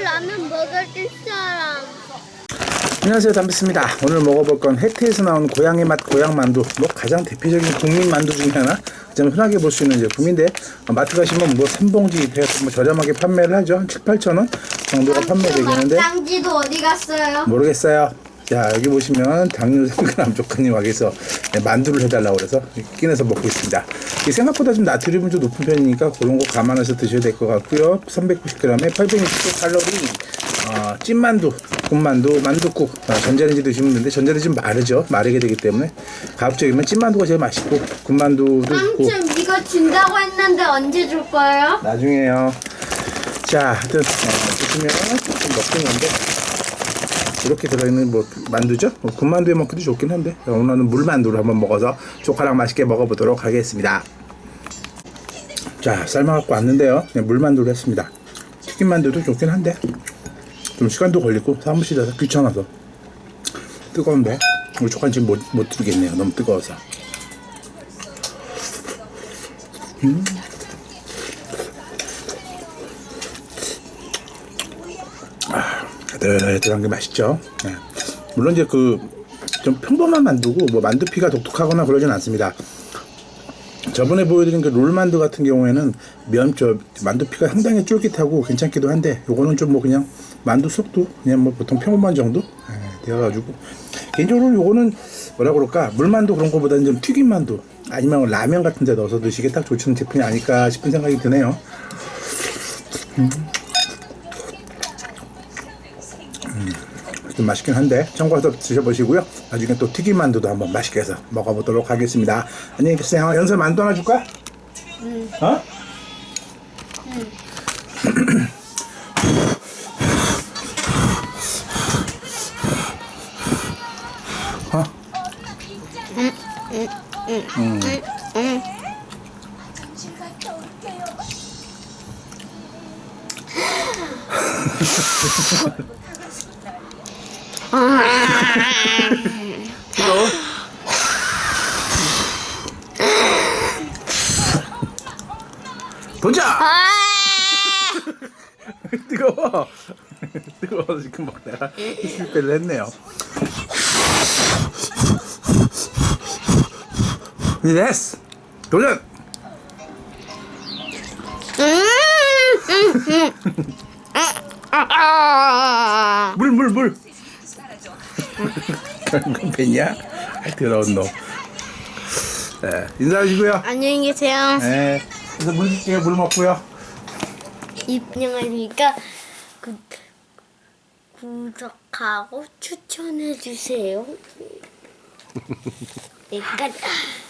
라면 먹을 사람. 안녕하세요. 담비스입니다. 오늘 먹어볼 건 해태에서 나온 고향의 맛 고향만두. 뭐 가장 대표적인 국민 만두 중에 하나? 좀 흔하게 볼 수 있는 제품인데 어, 마트 가시면 뭐 3봉지 해서 뭐 저렴하게 판매를 하죠. 한 7, 8천 원 정도가 판매되겠는데. 막장지도 어디 갔어요? 모르겠어요 자 여기 보시면 당뇨 생근암 조카님 와게서 네, 만두를 해달라고 그래서 끼내서 먹고 있습니다. 이 생각보다 좀 나트륨이 좀 높은 편이니까 그런 거 감안해서 드셔야 될 것 같고요. 390g에 860칼로리 어, 찐만두, 군만두, 만두국 어, 전자레인지 드시면 되는데 전자레인지 좀 마르죠. 마르게 되기 때문에. 가급적이면 찐만두가 제일 맛있고 군만두도 있고. 삼촌 이거 준다고 했는데 언제 줄 거예요? 나중에요. 자, 하여튼 어, 보시면 좀 먹는 건데 이렇게 들어있는 뭐 만두죠? 뭐 군만두에 먹기도 좋긴 한데 자, 오늘은 물만두를 한번 먹어서 조카랑 맛있게 먹어보도록 하겠습니다. 자, 삶아갖고 왔는데요. 물만두를 했습니다. 튀김만두도 좋긴 한데 좀 시간도 걸리고 사무실에서 귀찮아서 뜨거운데 우리 조카는 지금 못, 못 들겠네요. 너무 뜨거워서. 애 들애들한 게 맛있죠. 네. 물론 이제 그 좀 평범한 만두고 뭐 만두피가 독특하거나 그러진 않습니다. 저번에 보여드린 그 롤만두 같은 경우에는 면 저 만두피가 상당히 쫄깃하고 괜찮기도 한데 요거는 좀 뭐 그냥 만두 속도 그냥 뭐 보통 평범한 정도 예, 되어가지고 개인적으로 요거는 뭐라 그럴까 물만두 그런 거보다는 좀 튀김 만두 아니면 라면 같은 데 넣어서 드시기 딱 좋은 제품이 아닐까 싶은 생각이 드네요. 좀 맛있긴 한데 참고해서 드셔보시고요. 나중에 또 튀김 만두도 한번 맛있게 해서 먹어보도록 하겠습니다. 안녕히 계세요. 연설 만두 하나 줄까? 어? 어? 뜨거워? 보자! 뜨거워! 뜨거워서 지금 먹다가 실패를 했네요. 예스! 도전! 물, 물, 물! 그런 뺐냐? 더러운 놈. 네, 인사하시고요. 안녕히 계세요. 네, 그래서 물 줄게요. 물 먹고요. 안녕하십니까. 구, 구독하고 추천해 주세요. 내가